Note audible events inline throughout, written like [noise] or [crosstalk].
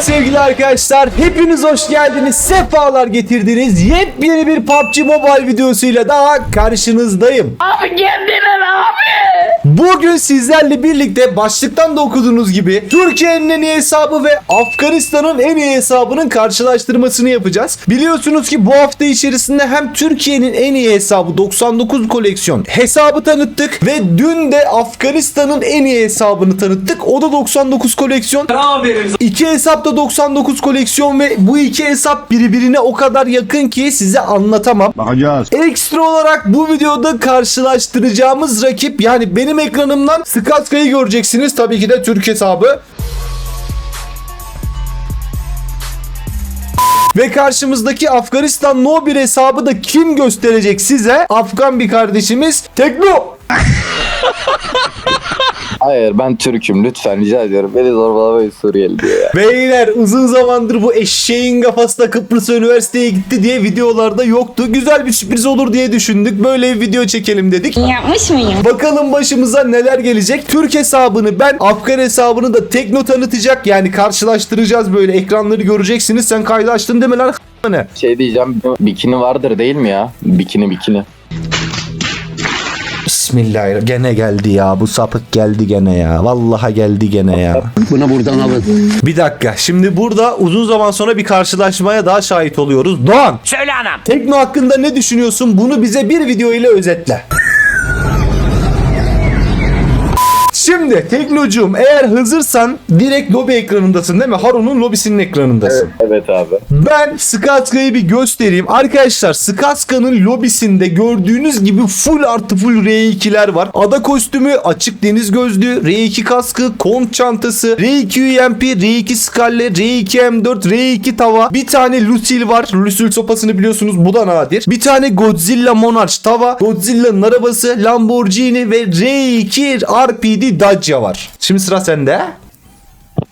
Sevgili arkadaşlar. Hepiniz hoş geldiniz. Sefalar getirdiniz. Yepyeni bir PUBG Mobile videosuyla daha karşınızdayım. Abi geldiler abi. Bugün sizlerle birlikte başlıktan da okuduğunuz gibi Türkiye'nin en iyi hesabı ve Afganistan'ın en iyi hesabının karşılaştırmasını yapacağız. Biliyorsunuz ki bu hafta içerisinde hem Türkiye'nin en iyi hesabı 99 koleksiyon hesabı tanıttık ve dün de Afganistan'ın en iyi hesabını tanıttık. O da 99 koleksiyon. İki hesap da 99 koleksiyon ve bu iki hesap birbirine o kadar yakın ki size anlatamam. Bakacağız. Ekstra olarak bu videoda karşılaştıracağımız rakip yani benim ekranımdan Skaska'yı göreceksiniz. Tabii ki de Türk hesabı. Ve karşımızdaki Afganistan No 1 hesabı da kim gösterecek size? Afgan bir kardeşimiz Tekno. [laughs] Hayır ben Türk'üm lütfen rica ediyorum. Beni zorbalamayın Suriyeli diye ya. Beyler uzun zamandır bu eşeğin kafası da Kıbrıs Üniversiteye gitti diye videolarda yoktu. Güzel bir sürpriz olur diye düşündük. Böyle bir video çekelim dedik. Yapmış mıyım? Bakalım başımıza neler gelecek. Türk hesabını ben, Afgan hesabını da Tekno tanıtacak. Yani karşılaştıracağız böyle ekranları göreceksiniz. Sen kaydı açtın deme lan ne? Şey diyeceğim bikini vardır değil mi ya? Bikini bikini. Bismillahirrahmanirrahim. Gene geldi ya. Bu sapık geldi gene ya. Vallahi geldi gene ya. Bunu buradan alın. Bir dakika. Şimdi burada uzun zaman sonra bir karşılaşmaya daha şahit oluyoruz. Doğan. Söyle anam. Tekno hakkında ne düşünüyorsun? Bunu bize bir video ile özetle. Şimdi Teknocuğum eğer hazırsan direkt lobi ekranındasın değil mi? Harun'un lobisinin ekranındasın. Evet abi. Ben Skaska'yı bir göstereyim. Arkadaşlar Skaska'nın lobisinde gördüğünüz gibi full artı full R2'ler var. Ada kostümü, açık deniz gözlüğü, R2 kaskı, kont çantası, R2 UMP, R2 skalle, R2 M4, R2 tava. Bir tane Lucille var. Lucille sopasını biliyorsunuz bu da nadir. Bir tane Godzilla Monarch tava, Godzilla'nın arabası, Lamborghini ve R2 RPD Dacia var. Şimdi sıra sende.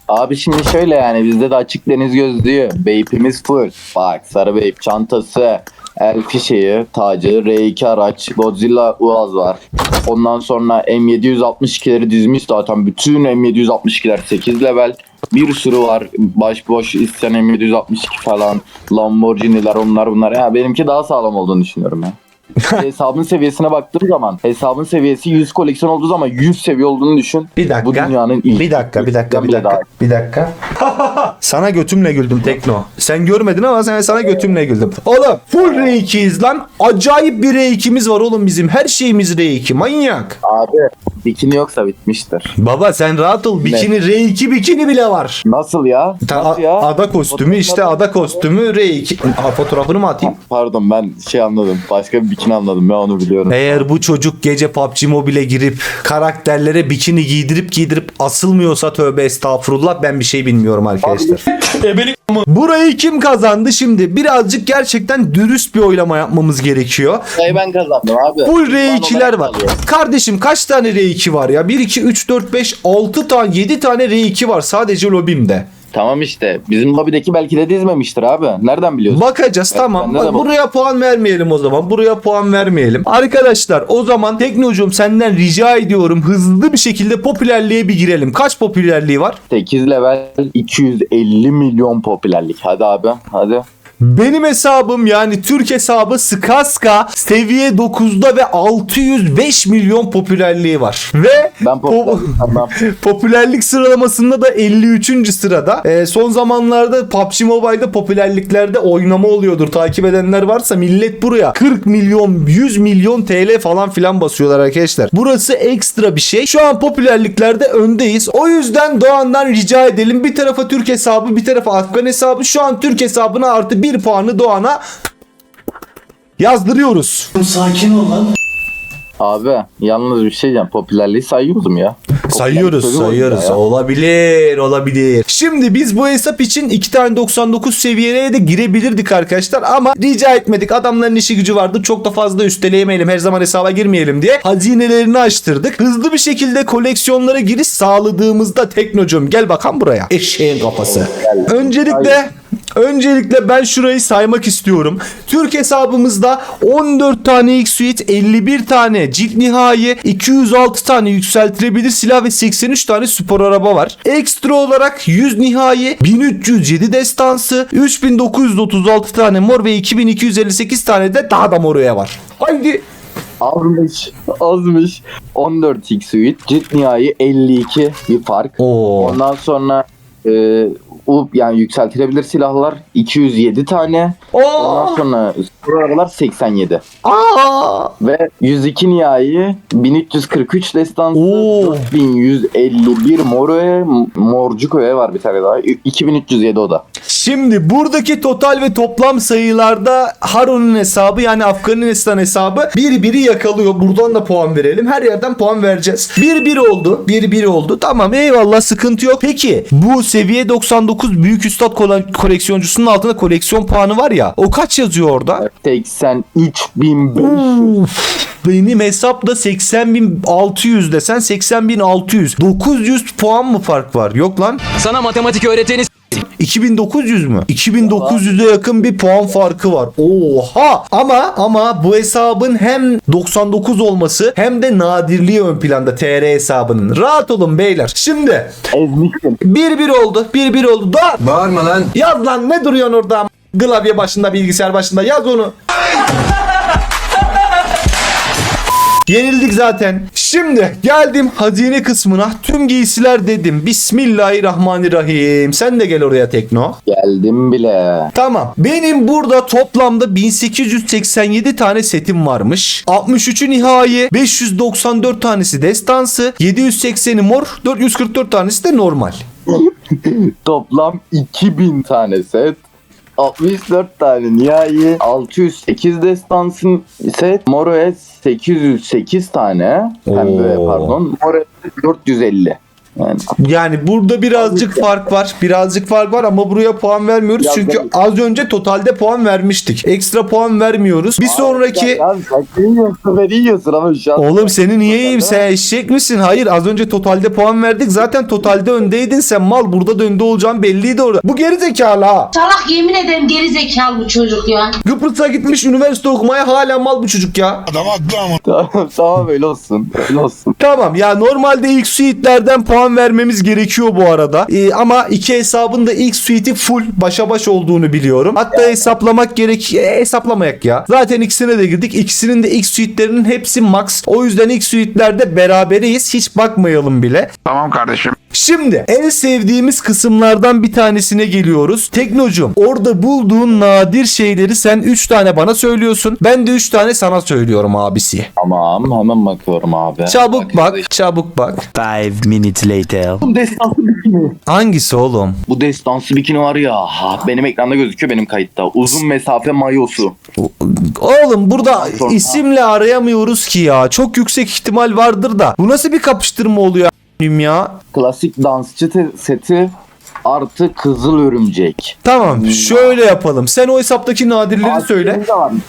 Abi şimdi şöyle yani bizde de açık deniz gözlüğü. Beypimiz full. Bak sarı beyp çantası. El fişeği, tacı, R2 araç, Godzilla Uaz var. Ondan sonra M762'leri dizmiş zaten. Bütün M762'ler 8 level. Bir sürü var. Başboş isteyen M762 falan. Lamborghini'ler onlar bunlar. Ya benimki daha sağlam olduğunu düşünüyorum ya. Hesabın seviyesine baktığım zaman hesabın seviyesi 100 koleksiyon olduğu zaman 100 seviye olduğunu düşün. Bir dakika. Bu dünyanın ilk. Bir dakika, bir dakika, bir dakika. Bir dakika. [laughs] sana götümle güldüm Tekno. Sen görmedin ama sen sana götümle güldüm. Oğlum full R2'yiz lan. Acayip bir R2'miz var oğlum bizim. Her şeyimiz R2. Manyak. Abi bikini yoksa bitmiştir. Baba sen rahat ol. Bikini R2 bikini bile var. Nasıl ya? Ta- Nasıl ya? ada kostümü işte ada kostümü R2. Aa, fotoğrafını mı atayım? Pardon ben şey anladım. Başka bir bikini anladım. Ben onu biliyorum. Eğer bu çocuk gece PUBG Mobile'e girip karakterlere bikini giydirip giydirip asılmıyorsa tövbe estağfurullah ben bir şey bilmiyorum arkadaşlar. Burayı kim kazandı şimdi? Birazcık gerçekten dürüst bir oylama yapmamız gerekiyor. Sayı ben kazandım abi. Puan R2'ler olarak var. Kardeşim kaç tane R2 var ya? 1, 2, 3, 4, 5, 6 tane 7 tane R2 var sadece lobimde. Tamam işte. Bizim lobideki belki de dizmemiştir abi. Nereden biliyorsun? Bakacağız tamam. bende de Bak, buraya puan vermeyelim o zaman. Buraya puan vermeyelim. Arkadaşlar o zaman Teknocuğum senden rica ediyorum hızlı bir şekilde popülerliğe bir girelim. Kaç popülerliği var? 8 level 250 milyon popülerlik. Hadi abi. Hadi. Benim hesabım yani Türk hesabı Skaska seviye 9'da ve 605 milyon popülerliği var. Ve Ben po- [laughs] popülerlik sıralamasında da 53. sırada. Ee, son zamanlarda PUBG Mobile'da popülerliklerde oynama oluyordur. Takip edenler varsa millet buraya 40 milyon, 100 milyon TL falan filan basıyorlar arkadaşlar. Burası ekstra bir şey. Şu an popülerliklerde öndeyiz. O yüzden Doğan'dan rica edelim. Bir tarafa Türk hesabı, bir tarafa Afgan hesabı. Şu an Türk hesabına artı 1 puanı Doğan'a yazdırıyoruz. Abi yalnız bir şey diyeceğim. Popülerliği sayıyoruz mu ya? Sayıyoruz Popülerlik sayıyoruz. ya. Olabilir olabilir. Şimdi biz bu hesap için 2 tane 99 seviyeye de girebilirdik arkadaşlar ama rica etmedik. Adamların işi gücü vardı. Çok da fazla üsteleyemeyelim. Her zaman hesaba girmeyelim diye hazinelerini açtırdık. Hızlı bir şekilde koleksiyonlara giriş sağladığımızda Teknocum gel bakalım buraya. Eşeğin kafası. Öncelikle Öncelikle ben şurayı saymak istiyorum. Türk hesabımızda 14 tane ilk suite, 51 tane cilt nihai, 206 tane yükseltilebilir silah ve 83 tane spor araba var. Ekstra olarak 100 nihai, 1307 destansı, 3936 tane mor ve 2258 tane de daha da mor üye var. Haydi. Azmış. Azmış. 14 X suite. Cilt nihai 52 bir fark. Oo. Ondan sonra e, u yani yükseltilebilir silahlar 207 tane. Ondan Oo. sonra spor arabalar 87. Aa. Ve 102 nihai 1343 destansı Oo. 4151 mor öğe, morcuk öğe var bir tane daha 2307 o da. Şimdi buradaki total ve toplam sayılarda Harun'un hesabı yani Afganistan hesabı bir biri yakalıyor. Buradan da puan verelim. Her yerden puan vereceğiz. Bir bir oldu. Bir bir oldu. Tamam eyvallah sıkıntı yok. Peki bu seviye 99 büyük üstad kole- koleksiyoncusunun altında koleksiyon puanı var ya. O kaç yazıyor orada? 83500. Benim hesapta 80.600 desen 80.600. 900 puan mı fark var? Yok lan. Sana matematik öğreteni 2900 mü? 2900'e yakın bir puan farkı var. Oha! Ama ama bu hesabın hem 99 olması hem de nadirliği ön planda TR hesabının. Rahat olun beyler. Şimdi Ezmişsin. 1-1 oldu. 1-1 oldu. Da Bağırma lan. yaz lan ne duruyorsun orada? Klavye başında bilgisayar başında yaz onu. Yenildik zaten. Şimdi geldim hazine kısmına. Tüm giysiler dedim. Bismillahirrahmanirrahim. Sen de gel oraya Tekno. Geldim bile. Tamam. Benim burada toplamda 1887 tane setim varmış. 63'ü nihai, 594 tanesi destansı, 780'i mor, 444 tanesi de normal. [laughs] Toplam 2000 tane set. 64 tane nihai, 608 destansın set, Moroe 808 tane, pembe Oo. pardon, Moroe 450. Yani Yani burada birazcık fark var. Birazcık fark var ama buraya puan vermiyoruz. Ya Çünkü ben- az önce totalde puan vermiştik. Ekstra puan vermiyoruz. Bir sonraki... Ya yiyorsun ama şu an. Oğlum seni niye yiyeyim sen eşek misin? Hayır az önce totalde puan verdik. Zaten totalde öndeydin sen mal. Burada da önde olacağın belliydi orada. Bu geri zekalı ha. Salak yemin ederim geri zekalı bu çocuk ya. Kıbrıs'a gitmiş üniversite okumaya hala mal bu çocuk ya. Tamam tamam öyle olsun. Öyle olsun. Tamam ya normalde ilk suite'lerden puan vermemiz gerekiyor bu arada. Ee, ama iki hesabın da ilk suite'i full başa baş olduğunu biliyorum. Hatta hesaplamak gerek e, hesaplamayak ya. Zaten ikisine de girdik. İkisinin de ilk suite'lerinin hepsi max. O yüzden ilk suite'lerde beraberiz. Hiç bakmayalım bile. Tamam kardeşim. Şimdi en sevdiğimiz kısımlardan bir tanesine geliyoruz. Teknocum orada bulduğun nadir şeyleri sen 3 tane bana söylüyorsun. Ben de 3 tane sana söylüyorum abisi. Tamam hemen bakıyorum abi. Çabuk bak, çabuk bak. Five minutes later. Bu destansı bikini. Hangisi oğlum? Bu destansı bikini var ya. ha, Benim ekranda gözüküyor benim kayıtta. Uzun mesafe mayosu. Oğlum burada Sonra- isimle arayamıyoruz ki ya. Çok yüksek ihtimal vardır da. Bu nasıl bir kapıştırma oluyor ya? Klasik dansçı te- seti artı kızıl örümcek. Tamam şöyle yapalım. Sen o hesaptaki nadirleri söyle.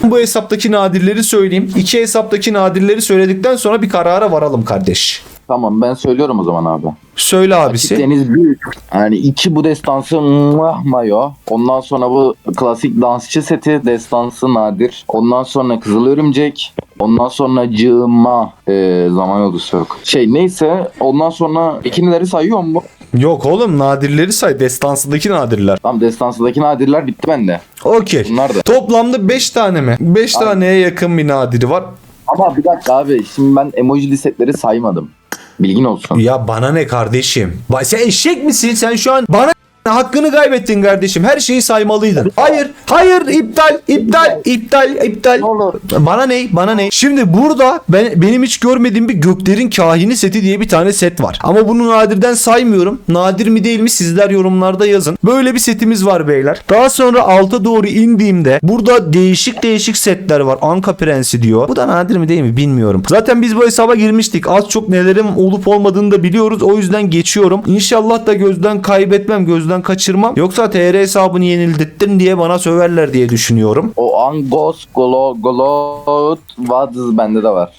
Bu hesaptaki nadirleri söyleyeyim. İki hesaptaki nadirleri söyledikten sonra bir karara varalım kardeş. Tamam ben söylüyorum o zaman abi. Söyle Açık abisi. deniz büyük. Yani iki bu destansı muah mayo. Ondan sonra bu klasik dansçı seti destansı nadir. Ondan sonra kızıl örümcek. Ondan sonra cığma e, zaman yolcusu yok. Şey neyse ondan sonra ikinileri sayıyor mu? Yok oğlum nadirleri say. Destansıdaki nadirler. Tam destansıdaki nadirler bitti bende. Okey. Bunlar da. Toplamda 5 tane mi? 5 Abi. taneye yakın bir nadiri var. Ama bir dakika abi şimdi ben emoji setleri saymadım. Bilgin olsun. Ya bana ne kardeşim? Sen eşek misin? Sen şu an bana hakkını kaybettin kardeşim. Her şeyi saymalıydın. Hayır, hayır, iptal, iptal, iptal, iptal. Ne olur. Bana ne? Bana ne? Şimdi burada ben, benim hiç görmediğim bir Göklerin Kahini seti diye bir tane set var. Ama bunu nadirden saymıyorum. Nadir mi değil mi sizler yorumlarda yazın. Böyle bir setimiz var beyler. Daha sonra alta doğru indiğimde burada değişik değişik setler var. Anka Prensi diyor. Bu da nadir mi değil mi bilmiyorum. Zaten biz bu hesaba girmiştik. Az çok nelerin olup olmadığını da biliyoruz. O yüzden geçiyorum. İnşallah da gözden kaybetmem, gözden kaçırmam. Yoksa TR hesabını yenildirttin diye bana söverler diye düşünüyorum. O Angos Golo Golot Vaz bende de var.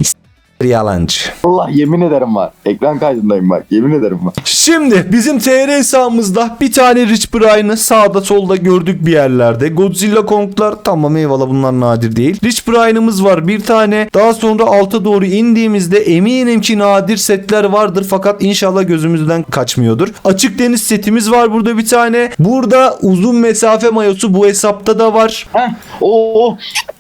Yalancı. Allah yemin ederim var. Ekran kaydındayım bak. Yemin ederim var. Şimdi bizim TR hesabımızda bir tane Rich Brian'ı sağda solda gördük bir yerlerde. Godzilla Kong'lar tamam eyvallah bunlar nadir değil. Rich Brian'ımız var bir tane. Daha sonra alta doğru indiğimizde eminim ki nadir setler vardır fakat inşallah gözümüzden kaçmıyordur. Açık deniz setimiz var burada bir tane. Burada uzun mesafe mayosu bu hesapta da var. Heh. Oo.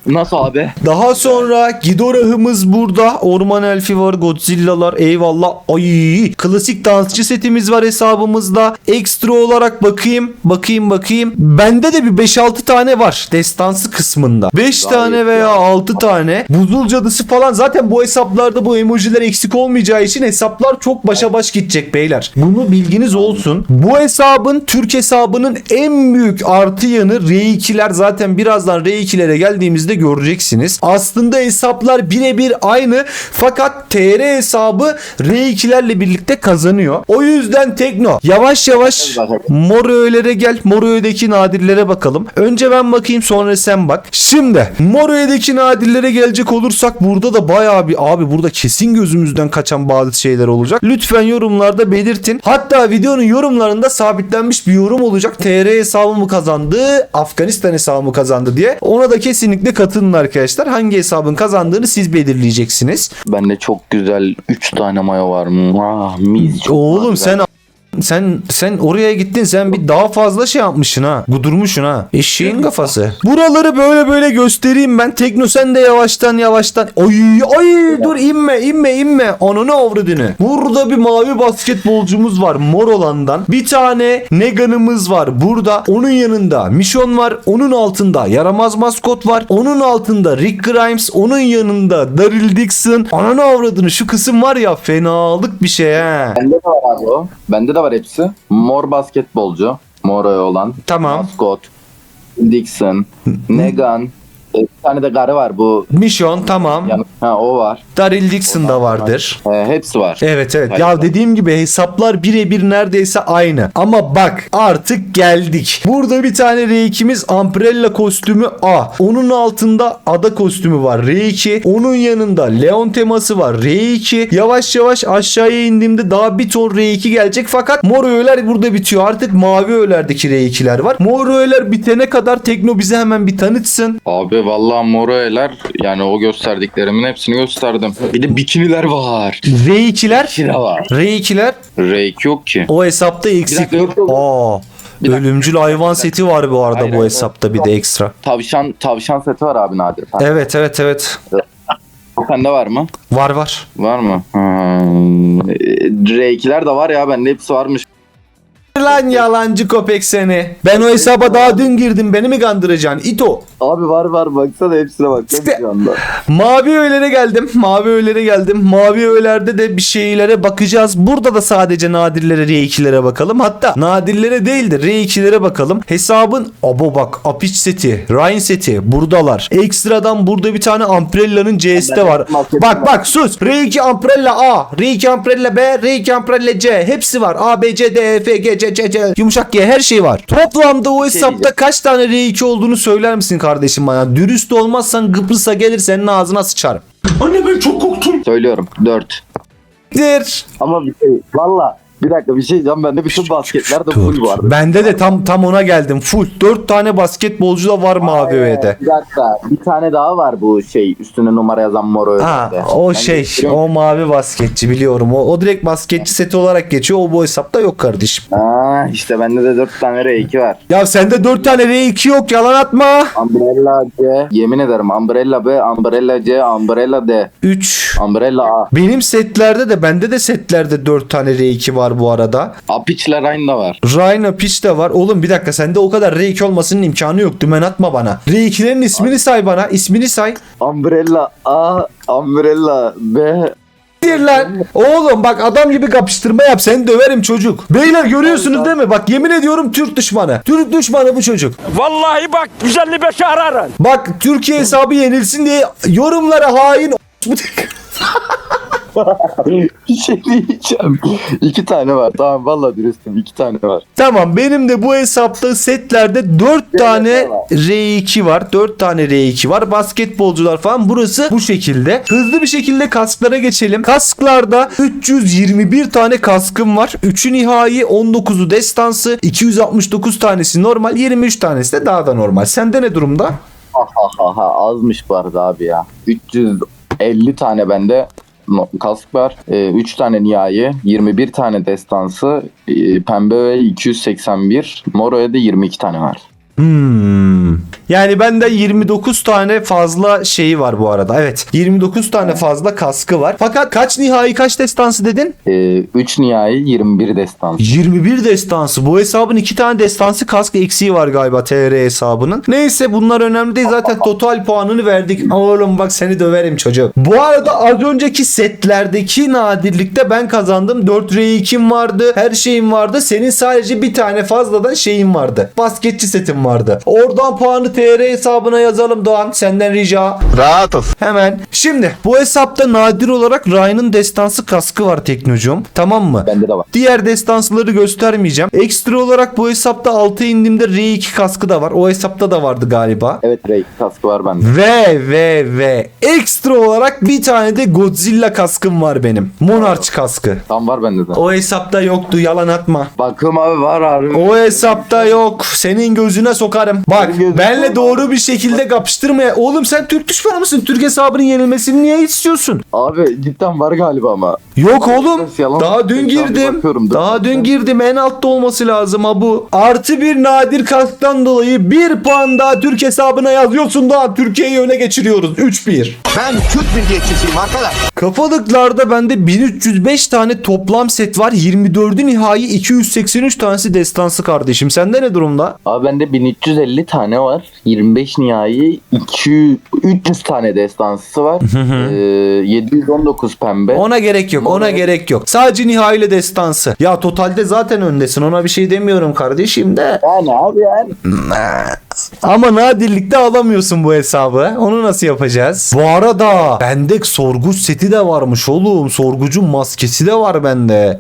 Nasıl abi? Daha sonra Ghidorah'ımız burada. Orman elfi var, Godzilla'lar eyvallah. Ay, klasik dansçı setimiz var hesabımızda. Ekstra olarak bakayım, bakayım, bakayım. Bende de bir 5-6 tane var destansı kısmında. 5 Gayet tane veya 6 tane. Buzul cadısı falan zaten bu hesaplarda bu emojiler eksik olmayacağı için hesaplar çok başa baş gidecek beyler. Bunu bilginiz olsun. Bu hesabın Türk hesabının en büyük artı yanı R2'ler zaten birazdan R2'lere geldiğimizde göreceksiniz. Aslında hesaplar birebir aynı fakat TR hesabı R2'lerle birlikte kazanıyor. O yüzden Tekno yavaş yavaş Moro'lere gel. Moro'daki nadirlere bakalım. Önce ben bakayım sonra sen bak. Şimdi Moro'daki nadirlere gelecek olursak burada da bayağı bir abi burada kesin gözümüzden kaçan bazı şeyler olacak. Lütfen yorumlarda belirtin. Hatta videonun yorumlarında sabitlenmiş bir yorum olacak. TR hesabı mı kazandı, Afganistan hesabı mı kazandı diye. Ona da kesinlikle katılın arkadaşlar. Hangi hesabın kazandığını siz belirleyeceksiniz. Bende çok güzel 3 tane mayo var. Ah, mis. Oğlum sen sen sen oraya gittin sen bir daha fazla şey yapmışsın ha. Gudurmuşsun ha. Eşeğin kafası. Buraları böyle böyle göstereyim ben. Tekno sen de yavaştan yavaştan. Ay ay dur inme inme inme. Ananı avradını. Burada bir mavi basketbolcumuz var mor olandan. Bir tane Negan'ımız var burada. Onun yanında Mission var. Onun altında yaramaz maskot var. Onun altında Rick Grimes. Onun yanında Daryl Dixon. Ananı avradını şu kısım var ya fenalık bir şey ha. Bende de var abi o. Bende de var hepsi. Mor basketbolcu. Mor olan. Tamam. Maskot. Dixon. Negan. Bir tane de garı var bu. Mission tamam. Yani, ha o var. Daryl Dixon da vardır. E, hepsi var. Evet evet. Hayır. Ya dediğim gibi hesaplar birebir neredeyse aynı. Ama bak artık geldik. Burada bir tane R2'miz Umbrella kostümü A. Onun altında ada kostümü var R2. Onun yanında Leon teması var R2. Yavaş yavaş aşağıya indiğimde daha bir ton R2 gelecek. Fakat mor öğeler burada bitiyor. Artık mavi öğelerdeki R2'ler var. Mor öğeler bitene kadar Tekno bize hemen bir tanıtsın. Abi vallahi Moroe'ler yani o gösterdiklerimin hepsini gösterdim. Bir de bikiniler var. R2'ler Bikini var. R2'ler Rake yok ki. O hesapta eksik. dakika, yok, yok. Aa. Bir dakika. Ölümcül hayvan seti var bu arada Hayır, bu hesapta bir de ekstra. Tavşan tavşan seti var abi nadir. Ha, Evet evet evet. Sende var mı? Var var. Var mı? Hmm. Rake'ler de var ya bende hepsi varmış. Lan yalancı köpek seni. Ben o hesaba daha dün girdim. Beni mi kandıracaksın? İto. Abi var var baksana hepsine bak İşte- şu anda. Mavi öğelere geldim. Mavi öğelere geldim. Mavi öğelerde de bir şeylere bakacağız. Burada da sadece nadirlere R2'lere bakalım. Hatta nadirlere değil de R2'lere bakalım. Hesabın abo bak Apiç seti, Ryan seti buradalar. Ekstradan burada bir tane Umbrella'nın CS'de var. Bak bak sus. R2 Umbrella A, R2 Umbrella B, R2 Umbrella C. Hepsi var. A, B, C, D, E, F, G, C, C, C. Yumuşak G her şey var. Toplamda o hesapta diyeceğim. kaç tane R2 olduğunu söyler misin kardeşim bana? Dürüst olmazsan Kıbrıs'a gelir senin ağzına sıçarım. Söylüyorum 4. Dir. Ama bir şey valla bir dakika bir şey diyeceğim bende bütün basketler de full vardı. Bende de tam tam ona geldim. Full. 4 tane basketbolcu da var mavi öğede. Bir dakika bir tane daha var bu şey üstüne numara yazan mor öğede. Ha o şey o mavi basketçi biliyorum. O, o direkt basketçi seti olarak geçiyor. O bu hesapta yok kardeşim. Ha işte bende de 4 tane R2 var. Ya sende 4 tane R2 yok yalan atma. Umbrella C. Yemin ederim Umbrella B, Umbrella C, Umbrella D, 3. Umbrella A. Benim setlerde de bende de setlerde 4 tane R2 var bu arada. Apiçler aynı da var. Rhino Pitch de var. Oğlum bir dakika sende o kadar R2 olmasının imkanı yok. Dümen atma bana. R2'lerin ismini say bana. İsmini say. Umbrella A, Umbrella B. Dir lan. Oğlum bak adam gibi kapıştırma yap. Seni döverim çocuk. Beyler görüyorsunuz değil mi? Bak yemin ediyorum Türk düşmanı. Türk düşmanı bu çocuk. Vallahi bak 155'i ararım. Bak Türkiye hesabı yenilsin diye yorumlara hain [laughs] [laughs] bir şey diyeceğim. İki tane var. Tamam vallahi dürüstüm. iki tane var. Tamam benim de bu hesapta setlerde 4 tane R2 var. 4 tane R2 var. Basketbolcular falan. Burası bu şekilde. Hızlı bir şekilde kasklara geçelim. Kasklarda 321 tane kaskım var. 3'ü nihai 19'u destansı. 269 tanesi normal. 23 tanesi de daha da normal. Sende ne durumda? Ha ha ha azmış bu arada abi ya. 350 tane bende kask var. 3 tane nihai, 21 tane destansı, e, pembe ve 281. Moro'ya da 22 tane var. Hmm. Yani bende 29 tane fazla şeyi var bu arada. Evet. 29 tane fazla kaskı var. Fakat kaç nihai kaç destansı dedin? 3 nihai, 21 destansı. 21 destansı. Bu hesabın 2 tane destansı kask eksiği var galiba TR hesabının. Neyse bunlar önemli değil. Zaten total puanını verdik. Oğlum bak seni döverim çocuk. Bu arada az önceki setlerdeki nadirlikte ben kazandım. 4 R2'm vardı. Her şeyim vardı. Senin sadece bir tane fazladan şeyin vardı. Basketçi setim vardı. Oradan puanı TR hesabına yazalım Doğan. Senden rica. Rahat ol. Hemen. Şimdi bu hesapta nadir olarak Ryan'ın destansı kaskı var Teknocum. Tamam mı? Bende de var. Diğer destansları göstermeyeceğim. Ekstra olarak bu hesapta 6 indiğimde R2 kaskı da var. O hesapta da vardı galiba. Evet Ray kaskı var bende. Ve ve ve ekstra olarak bir tane de Godzilla kaskım var benim. Monarch kaskı. Tam var bende de. O hesapta yoktu yalan atma. Bakım abi var abi. O hesapta yok. Senin gözüne sokarım. Bak Senin gözüne benle doğru bir şekilde kapıştırma. ya. Oğlum sen Türk düşmanı mısın? Türk hesabının yenilmesini niye istiyorsun? Abi cidden var galiba ama. Yok oğlum. Yalan Daha dün söylüyorsun. Girdim. bakıyorum da. Daha dün girdim. En altta olması lazım ha bu. Artı bir nadir kasktan dolayı bir puan daha Türk hesabına yazıyorsun daha. Türkiye'yi öne geçiriyoruz. 3-1. Ben Türk milliyetçisiyim arkadaş. Kafalıklarda bende 1305 tane toplam set var. 24'ü nihai 283 tanesi destansı kardeşim. Sende ne durumda? Abi bende 1350 tane var. 25 nihai, 200, 300 tane destansı var. ee, 719 pembe. Ona gerek yok. Ona Evet. gerek yok. Sadece nihai ile destansı. Ya totalde zaten öndesin. Ona bir şey demiyorum kardeşim de. Yani abi yani. Ama nadirlikte alamıyorsun bu hesabı. Onu nasıl yapacağız? Bu arada bende sorguç seti de varmış oğlum. Sorgucun maskesi de var bende.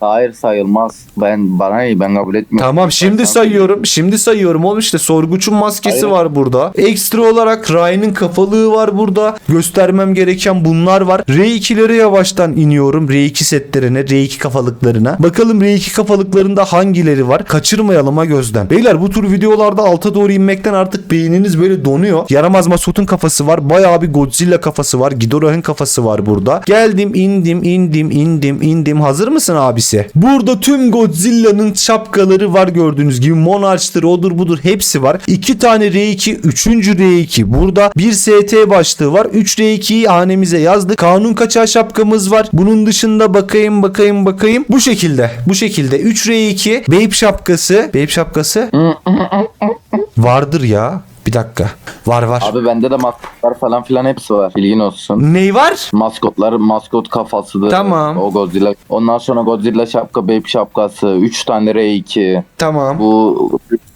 Hayır sayılmaz. Ben bana iyi ben kabul etmiyorum. Tamam şimdi Ben- sayıyorum. Şimdi sayıyorum oğlum işte sorgucun maskesi Hayır. var burada. Ekstra olarak Ryan'ın kafalığı var burada. Göstermem gereken bunlar var. R2'lere yavaştan iniyorum. R2 setlerine, R2 kafalıklarına. Bakalım R2 kafalıklarında hangileri var? Kaçırmayalım ha gözden. Beyler bu tür videolarda alta doğru inmekten artık beyniniz böyle donuyor. Yaramaz Masut'un kafası var. Bayağı bir Godzilla kafası var. Ghidorah'ın kafası var burada. Geldim, indim, indim, indim, indim. Hazır mısın abisi? Burada tüm Godzilla'nın şapkaları var gördüğünüz gibi. Monarch'tır, odur budur hepsi var. 2 tane R2, 3. R2. Burada bir ST başlığı var. 3 R2'yi hanemize yazdık. Kanun kaçağı şapkamız var. Bunun dışında bakayım, bakayım, bakayım. Bu şekilde. Bu şekilde. 3 R2, Babe şapkası. Babe şapkası. [laughs] Vardır ya. Dakika. Var var. Abi bende de maskotlar falan filan hepsi var. Bilgin olsun. Ney var? Maskotlar, maskot kafasıdır. Tamam. O Godzilla. Ondan sonra Godzilla şapka, Babe şapkası, 3 tane R2. Tamam. Bu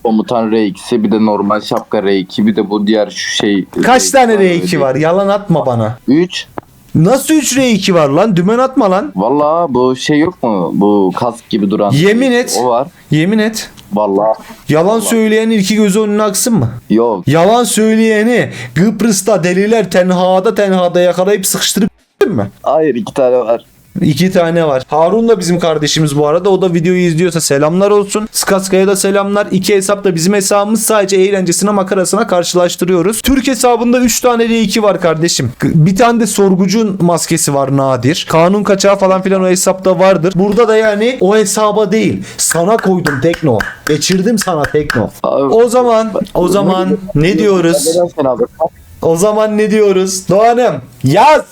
komutan R2'si bir de normal şapka R2 bir de bu diğer şu şey. Kaç tane R2 var? Yalan atma bana. 3. Nasıl 3 R2 var lan? Dümen atma lan. Valla bu şey yok mu? Bu kask gibi duran. Yemin et. O var. Yemin et. Valla Yalan söyleyen ilki gözü önüne aksın mı? yok. Yalan söyleyeni Kıbrıs'ta deliler tenhada tenhada yakalayıp sıkıştırıp mi? Hayır iki tane var. İki tane var. Harun da bizim kardeşimiz bu arada. O da videoyu izliyorsa selamlar olsun. Skaska'ya da selamlar. İki hesap da bizim hesabımız. Sadece eğlencesine makarasına karşılaştırıyoruz. Türk hesabında 3 tane R2 var kardeşim. Bir tane de sorgucun maskesi var nadir. Kanun kaçağı falan filan o hesapta vardır. Burada da yani o hesaba değil. Sana koydum Tekno. Geçirdim sana Tekno. Abi, O zaman o zaman ne diyoruz? O zaman ne diyoruz? Doğan'ım yaz.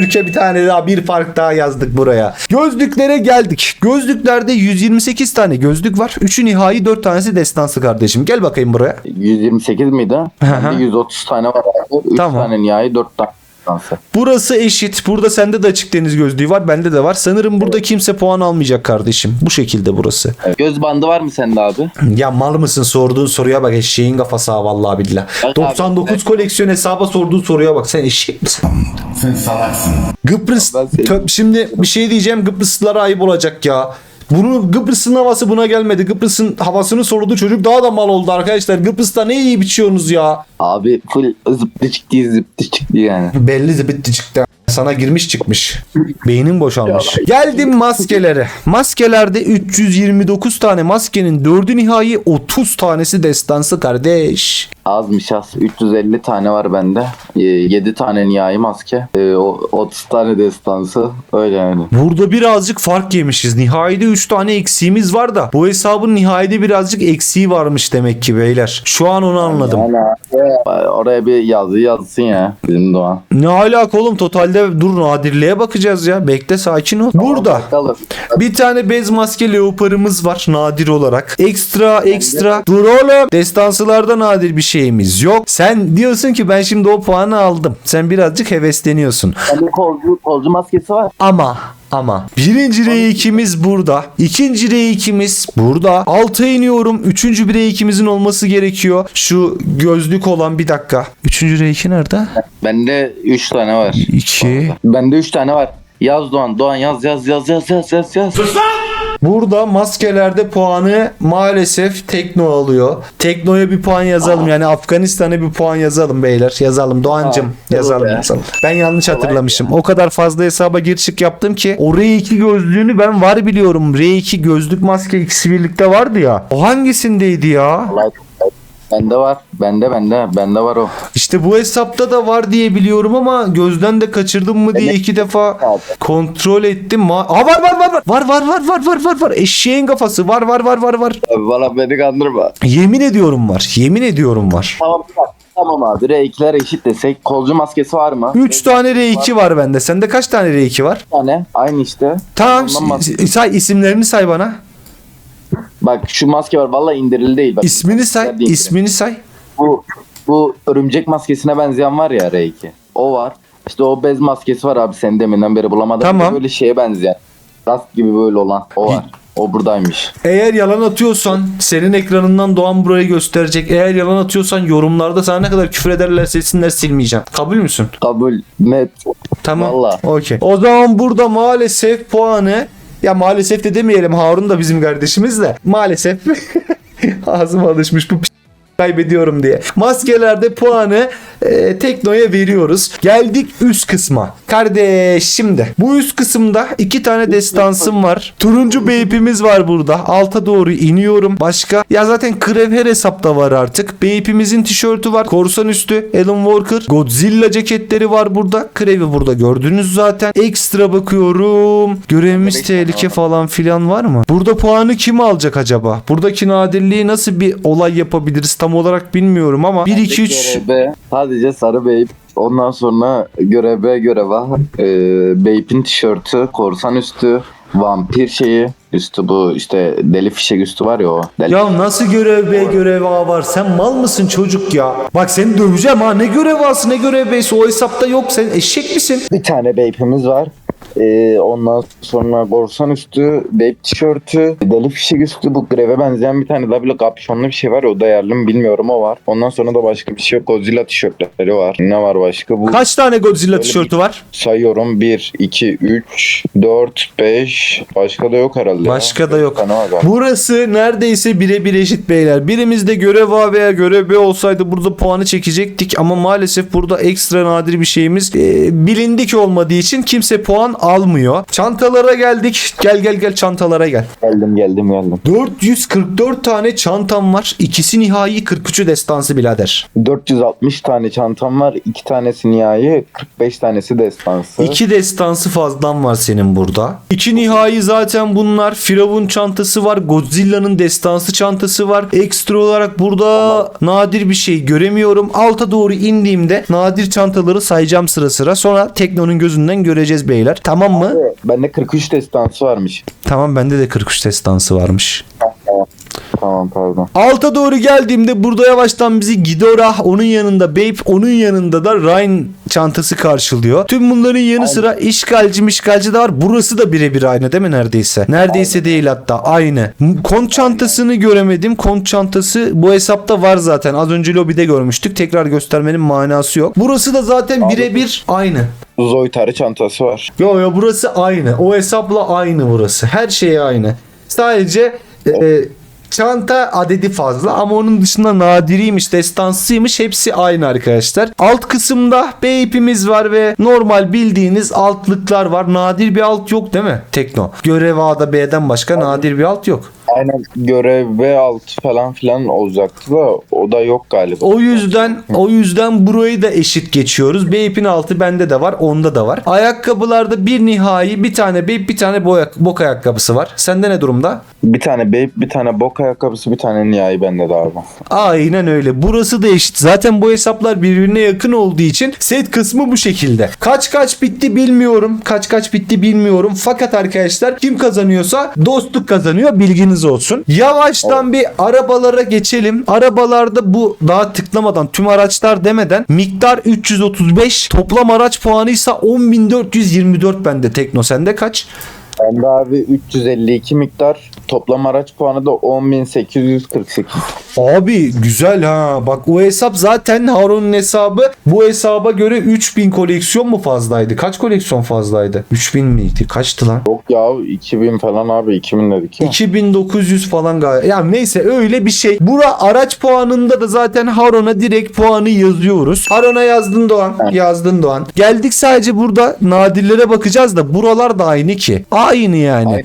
Türkiye bir tane daha bir fark daha yazdık buraya. Gözlüklere geldik. Gözlüklerde 128 tane gözlük var. 3'ü nihai 4 tanesi destansı kardeşim. Gel bakayım buraya. 128 miydi? hı. Bende 130 tane var abi. 3 Tamam. tane nihai 4 tane dansı. Burası eşit. Burada sende de açık deniz gözlüğü var. Bende de var. Sanırım burada kimse puan almayacak kardeşim. Bu şekilde burası. Evet. Göz bandı var mı sende abi? Ya mal mısın sorduğun soruya bak eşeğin kafası ha vallahi billah. Bak abi, 99 evet. koleksiyon hesaba sorduğun soruya bak. Sen eşek misin? Sen salaksın. Kıbrıs Tö- şimdi bir şey diyeceğim Kıbrıslılara ayıp olacak ya. Bunu Kıbrıs'ın havası buna gelmedi. Kıbrıs'ın havasını soludu çocuk daha da mal oldu arkadaşlar. Kıbrıs'ta ne iyi biçiyorsunuz ya. Abi full zıptı çıktı yani. Belli çıktı. Sana girmiş çıkmış. Beynin boşalmış. Geldim maskelere. Maskelerde 329 tane maskenin 4'ü nihai 30 tanesi destansı kardeş. Azmış az. 350 tane var bende. 7 tane nihai maske. Ee, o- 30 tane destansı. Öyle yani. Burada birazcık fark yemişiz. Nihayede 3 tane eksiğimiz var da bu hesabın nihayede birazcık eksiği varmış demek ki beyler. Şu an onu anladım. Yani oraya bir yazı yazsın ya. Bizim Doğan. Ne alaka oğlum totalde dur nadirliğe bakacağız ya. Bekle sakin ol. Burada Bakalım. bir tane bez maske leoparımız var nadir olarak. Ekstra ekstra. Dur oğlum. Destansılarda nadir bir şeyimiz yok. Sen diyorsun ki ben şimdi o puanı aldım. Sen birazcık hevesleniyorsun. Bende kolcu, kolcu maskesi var. Ama ama birinci R2'miz burada. ikinci R2'miz burada. Alta iniyorum. Üçüncü bir R2'mizin olması gerekiyor. Şu gözlük olan bir dakika. Üçüncü R2 nerede? Bende 3 tane var. 2. Bende 3 tane var. Yaz Doğan. Doğan yaz yaz yaz yaz yaz yaz yaz. Burada maskelerde puanı maalesef Tekno alıyor. Tekno'ya bir puan yazalım. Yani Afganistan'a bir puan yazalım beyler. Yazalım Doğancım. Aa, yazalım ya. yazalım. Ben yanlış hatırlamışım. O kadar fazla hesaba gir çık yaptım ki o R2 gözlüğünü ben var biliyorum. R2 gözlük maske ikisi birlikte vardı ya. O hangisindeydi ya? Allah- Bende var. Bende bende. Bende var o. İşte bu hesapta da var diye biliyorum ama gözden de kaçırdım mı diye iki defa Abi. kontrol ettim. Ma- Aa, var var var var. Var var var var var var var. Eşeğin kafası var var var var var. Abi bana beni kandırma. Yemin ediyorum var. Yemin ediyorum var. Tamam tamam abi. R2'ler eşit desek. Kolcu maskesi var mı? 3 tane R2 var bende. Sende kaç tane R2 var? Tane. Aynı işte. Tamam Ondan say isimlerini say bana. Bak şu maske var. Vallahi indirili değil. Bak, İsmini say. Değil. ismini say. Bu, bu örümcek maskesine benzeyen var ya R2. O var. İşte o bez maskesi var abi sen deminden beri bulamadım. Tamam. Böyle şeye benzeyen. Rast gibi böyle olan. O var. O buradaymış. Eğer yalan atıyorsan senin ekranından Doğan burayı gösterecek. Eğer yalan atıyorsan yorumlarda sana ne kadar küfür ederlerse etsinler silmeyeceğim. Kabul müsün? Kabul. Net. Tamam. Vallahi. Okey. O zaman burada maalesef puanı ya maalesef de demeyelim Harun da bizim kardeşimiz de. Maalesef [laughs] ağzıma alışmış bu kaybediyorum diye. Maskelerde puanı e, Tekno'ya veriyoruz. Geldik üst kısma. Kardeş şimdi bu üst kısımda iki tane destansım var. Turuncu beypimiz var burada. Alta doğru iniyorum. Başka ya zaten Krev her hesapta var artık. Beypimizin tişörtü var. Korsan üstü. Alan Walker. Godzilla ceketleri var burada. Krev'i burada gördünüz zaten. Ekstra bakıyorum. Görevimiz tehlike falan filan var mı? Burada puanı kim alacak acaba? Buradaki nadirliği nasıl bir olay yapabiliriz tam olarak bilmiyorum ama 1 2 3 Göreve sadece sarı beyp. Ondan sonra göreve göreve e, beypin tişörtü, korsan üstü, vampir şeyi. Üstü bu işte deli fişek üstü var ya o. Deli Ya nasıl görev bey görev A var? Sen mal mısın çocuk ya? Bak seni döveceğim ha. Ne görev A'sı ne görev B'si o hesapta yok. Sen eşek misin? Bir tane beypimiz var. Ee, ondan sonra korsan üstü, beyp tişörtü, deli fişek üstü bu greve benzeyen bir tane daha böyle kapşonlu bir şey var. O da yerli mi bilmiyorum o var. Ondan sonra da başka bir şey yok. Godzilla tişörtleri var. Ne var başka? Bu Kaç tane Godzilla tişörtü var? sayıyorum 1, 2, 3, 4, 5. Başka da yok herhalde. Başka da yok. Burası neredeyse birebir eşit beyler. Birimizde görev A veya görev B olsaydı burada puanı çekecektik ama maalesef burada ekstra nadir bir şeyimiz e, bilindik olmadığı için kimse puan almıyor. Çantalara geldik. Gel gel gel çantalara gel. Geldim geldim geldim. 444 tane çantam var. İkisi nihai 43'ü destansı birader. 460 tane çantam var. 2 tanesi nihai, 45 tanesi destansı. İki destansı fazlan var senin burada. İki nihai zaten bunlar. Firavun çantası var. Godzilla'nın destansı çantası var. Ekstra olarak burada nadir bir şey göremiyorum. Alta doğru indiğimde nadir çantaları sayacağım sıra sıra. Sonra Tekno'nun gözünden göreceğiz beyler. Tamam mı? Bende 43 destansı varmış. Tamam bende de 43 destansı varmış. Tamam pardon. Alta doğru geldiğimde burada yavaştan bizi Ghidorah, onun yanında Babe, onun yanında da Ryan çantası karşılıyor. Tüm bunların yanı sıra işgalci mişgalci de var. Burası da birebir aynı değil mi neredeyse? Neredeyse değil hatta aynı. Kont çantasını göremedim. Kont çantası bu hesapta var zaten. Az önce lobide görmüştük. Tekrar göstermenin manası yok. Burası da zaten birebir aynı. Zoitar'ı çantası var. Yo yo burası aynı. O hesapla aynı burası. Her şey aynı. Sadece e, çanta adedi fazla ama onun dışında nadiriymiş, destansıymış hepsi aynı arkadaşlar. Alt kısımda B ipimiz var ve normal bildiğiniz altlıklar var. Nadir bir alt yok değil mi? Tekno. Görev A'da B'den başka nadir bir alt yok. Aynen görev ve alt falan filan olacaktı da o da yok galiba. O yüzden o yüzden burayı da eşit geçiyoruz. B ipin altı bende de var, onda da var. Ayakkabılarda bir nihai, bir tane B bir tane boy, bok ayakkabısı var. Sende ne durumda? Bir tane Babe, bir tane bok ayakkabısı, bir tane nihai bende de abi. Aynen öyle. Burası da eşit. Zaten bu hesaplar birbirine yakın olduğu için set kısmı bu şekilde. Kaç kaç bitti bilmiyorum. Kaç kaç bitti bilmiyorum. Fakat arkadaşlar kim kazanıyorsa dostluk kazanıyor. Bilginiz olsun. Yavaştan bir arabalara geçelim. Arabalarda bu daha tıklamadan tüm araçlar demeden miktar 335 toplam araç puanı ise 10.424 bende Tekno sende kaç? Bende abi 352 miktar. Toplam araç puanı da 10.848. Abi güzel ha. Bak o hesap zaten Harun'un hesabı bu hesaba göre 3000 koleksiyon mu fazlaydı? Kaç koleksiyon fazlaydı? 3000 miydi? Kaçtı lan? Yok ya 2000 falan abi 2000 dedik ya. 2900 falan galiba. Ya neyse öyle bir şey. Bura araç puanında da zaten Harun'a direkt puanı yazıyoruz. Harun'a yazdın Doğan. Yazdın Doğan. Geldik sadece burada nadirlere bakacağız da buralar da aynı ki. Aynı yani. Aynı.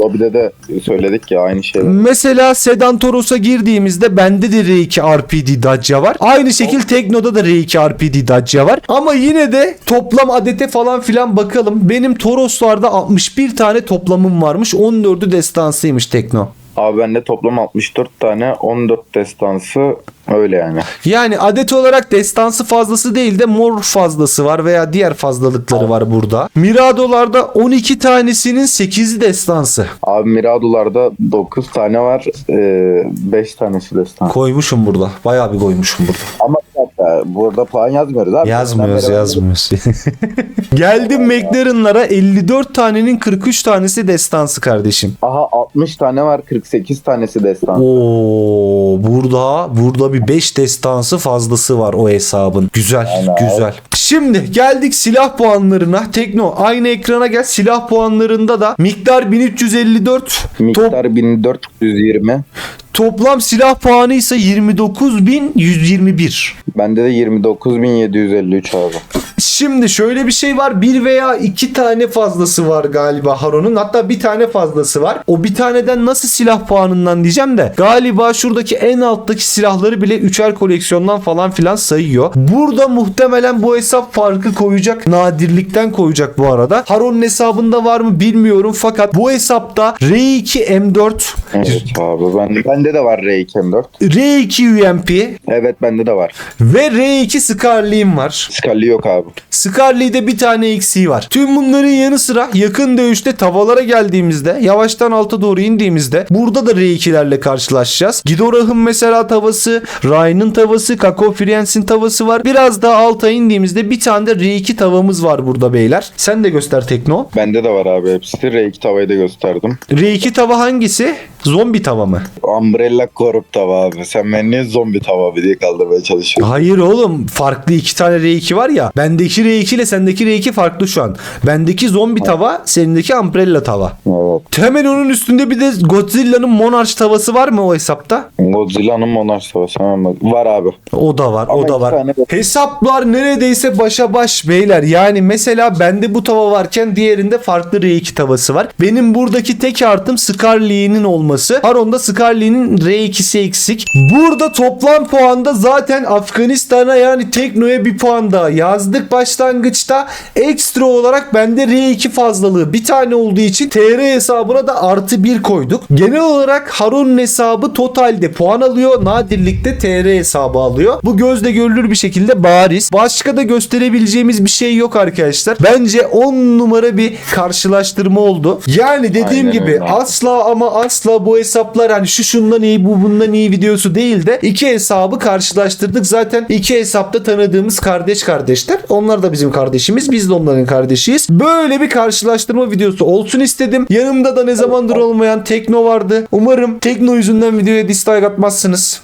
Lobide de söyledik ya aynı şeyler. Mesela Sedan Toros'a girdiğimizde bende de R2 RPD Dacia var. Aynı şekil Tekno'da da R2 RPD Dacia var. Ama yine de toplam adete falan filan bakalım. Benim Toros'larda 61 tane toplamım varmış. 14'ü destansıymış Tekno. Abi bende toplam 64 tane 14 destansı öyle yani. Yani adet olarak destansı fazlası değil de mor fazlası var veya diğer fazlalıkları var burada. Mirado'larda 12 tanesinin 8'i destansı. Abi Mirado'larda 9 tane var. 5 tanesi destan. Koymuşum burada. Bayağı bir koymuşum burada. Ama dakika, burada puan yazmıyoruz abi. Yazmıyoruz yazmıyoruz. [laughs] Geldim McLaren'lara 54 tanenin 43 tanesi destansı kardeşim. Aha 60 tane var 48 tanesi destan. Oo burada burada bir 5 destansı fazlası var o hesabın. Güzel Aynen. güzel. Şimdi geldik silah puanlarına. Tekno aynı ekrana gel. Silah puanlarında da miktar 1354. Top, Miktar 1420. toplam silah puanı ise 29121. Bende de 29753 abi. Şimdi şöyle bir şey var. Bir veya iki tane fazlası var galiba Haron'un. Hatta bir tane fazlası var. O bir taneden nasıl silah puanından diyeceğim de. Galiba şuradaki en alttaki silahları bile üçer koleksiyondan falan filan sayıyor. Burada muhtemelen bu hesap farkı koyacak. Nadirlikten koyacak bu arada. Haron'un hesabında var mı bilmiyorum. Fakat bu hesapta R2 M4 Evet abi. Ben, bende de var R2M4. R2 UMP Evet bende de var. ve R2 Scarlet'im var. Scully yok abi. Scarlet'de bir tane eksiği var. Tüm bunların yanı sıra yakın dövüşte tavalara geldiğimizde yavaştan alta doğru indiğimizde burada da R2'lerle karşılaşacağız. Ghidorah'ın mesela tavası, Ryan'ın tavası, Kako Friens'in tavası var. Biraz daha alta indiğimizde bir tane de R2 tavamız var burada beyler. Sen de göster Tekno. Bende de var abi hepsi. R2 tavayı da gösterdim. R2 tava hangisi? Zombi tava mı? Umbrella Corp tava abi. Sen beni niye zombi tava diye kaldırmaya çalışıyorsun. Hayır oğlum farklı iki tane R2 var ya. Bendeki R2 ile sendeki R2 farklı şu an. Bendeki zombi tava, senindeki umbrella tava. Evet. Hemen onun üstünde bir de Godzilla'nın Monarch tavası var mı o hesapta? Godzilla'nın Monarch tavası. Hemen bak. Var abi. O da var, Ama o da iki var. tane- Hesaplar neredeyse başa baş beyler. Yani mesela bende bu tava varken diğerinde farklı R2 tavası var. Benim buradaki tek artım Scarlet'in olması. Haron'da Scarlet'in R2'si eksik. Burada toplam puanda zaten Afganistan'a yani Tekno'ya bir puan daha yazdık başlangıçta. Ekstra olarak bende R2 fazlalığı bir tane olduğu için TR hesabına da artı bir koyduk. Genel olarak Harun'un hesabı totalde puan alıyor. Nadirlikte TR hesabı alıyor. Bu gözle görülür bir şekilde bariz. Başka da gösterebileceğimiz bir şey yok arkadaşlar. Bence 10 numara bir karşılaştırma oldu. Yani dediğim Aynen gibi öyle. asla ama asla bu hesaplar hani şu şundan iyi bu bundan iyi videosu değil de iki hesabı karşılaştırdık. Zaten iki hesapta tanıdığımız kardeş kardeşler. Onlar da bizim kardeşimiz. Biz de onların kardeşiyiz. Böyle bir karşılaştırma videosu olsun istedim. Yanımda da ne zamandır olmayan Tekno vardı. Umarım Tekno yüzünden videoya dislike atmazsınız.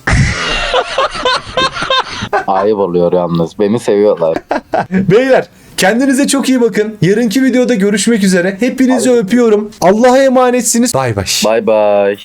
Ayıp oluyor yalnız. Beni seviyorlar. [laughs] Beyler kendinize çok iyi bakın. Yarınki videoda görüşmek üzere. Hepinizi öpüyorum. Allah'a emanetsiniz. Bay bay. Bay bay.